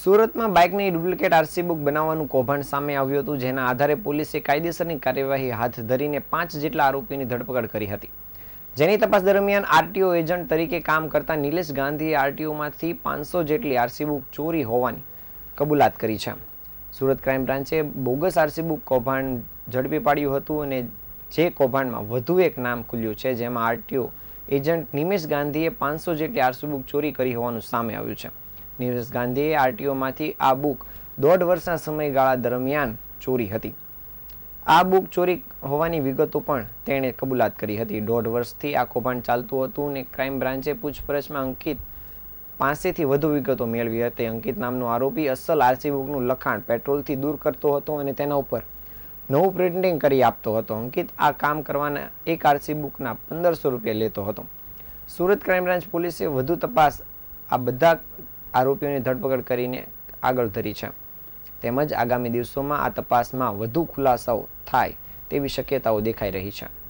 સુરતમાં બાઇકની duplicate RC book બનાવવાનું કૌભાંડ સામે આવ્યું હતું, જેના આધારે પોલીસે કાયદેસરની કાર્યવાહી હાથ ધરીને પાંચ જેટલા આરોપીની ધરપકડ કરી હતી. જેની તપાસ દરમિયાન આરટીઓ એજન્ટ તરીકે કામ કરતા નિલેશ ગાંધીએ આરટીઓમાંથી પાંચસો જેટલી આરસી બુક ચોરી હોવાની કબૂલાત કરી છે. સુરત ક્રાઇમ બ્રાન્ચે બોગસ આરસી બુક કૌભાંડ ઝડપી પાડ્યું હતું અને જે કૌભાંડમાં વધુ એક નામ ખુલ્યું છે, જેમાં આરટીઓ એજન્ટ નિમેશ ગાંધીએ પાંચસો જેટલી આરસી બુક ચોરી કરી હોવાનું સામે આવ્યું છે. નિમેશ ગાંધીએ આરટીઓમાંથી આ બુક દોઢ વર્ષના સમયગાળા દરમિયાન ચોરી હતી. આ બુક ચોરી હોવાની વિગતો પણ તેણે કબૂલાત કરી હતી. દોઢ વર્ષથી આ કૌભાંડ ચાલતું હતું અને ક્રાઇમ બ્રાન્ચે પૂછપરછમાં અંકિત પાસેથી વધુ વિગતો મેળવી હતી. અંકિત નામનો આરોપી અસલ આરસી બુકનું લખાણ પેટ્રોલથી દૂર કરતો હતો અને તેના ઉપર નવું પ્રિન્ટિંગ કરી આપતો હતો. અંકિત આ કામ કરવાના એક આરસી બુકના પંદરસો રૂપિયા લેતો હતો. સુરત ક્રાઇમ બ્રાન્ચ પોલીસે વધુ તપાસ આ બધા આરોપીઓની ધરપકડ કરીને આગળ ધરી છે. તેમજ આગામી દિવસોમાં આ તપાસમાં વધુ ખુલાસાઓ થાય તેવી શક્યતાઓ દેખાઈ રહી છે.